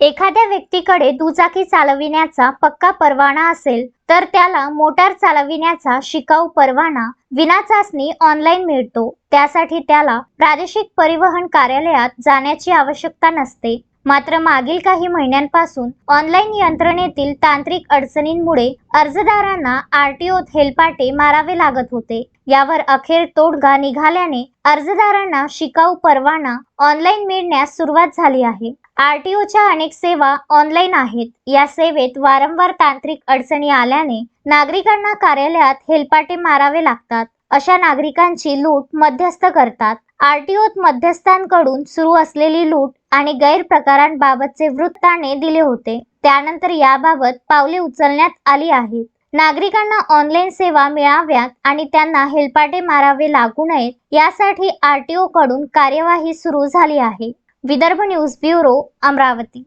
एखाद्या व्यक्तीकडे दुचाकी चालविण्याचा पक्का परवाना असेल तर त्याला मोटार चालविण्याचा शिकाऊ परवाना विना चाचणी ऑनलाईन मिळतो. त्यासाठी त्याला प्रादेशिक परिवहन कार्यालयात जाण्याची आवश्यकता नसते. मात्र मागील काही महिन्यांपासून ऑनलाईन यंत्रणेतील तांत्रिक अडचणींमुळे अर्जदारांना आरटीओत हेलपाटे मारावे लागत होते. यावर अखेर तोडगा निघाल्याने अर्जदारांना शिकाऊ परवाना ऑनलाईन मिळण्यास सुरुवात झाली आहे. आरटीओच्या अनेक सेवा ऑनलाईन आहेत. या सेवेत वारंवार तांत्रिक अडचणी आल्याने नागरिकांना कार्यालयात हेलपाटे मारावे लागतात. अशा नागरिकांची लूट मध्यस्थ करतात. आरटीओत मध्यस्थांकडून सुरू असलेली लूट आणि गैरप्रकारांबाबतचे वृत्ताने दिले होते. त्यानंतर याबाबत पावले उचलण्यात आली आहेत. नागरिकांना ऑनलाईन सेवा मिळाव्यात आणि त्यांना हेलपाटे मारावे लागू नयेत यासाठी आरटीओ कडून कार्यवाही सुरू झाली आहे. Vidarbha news bureau Amravati.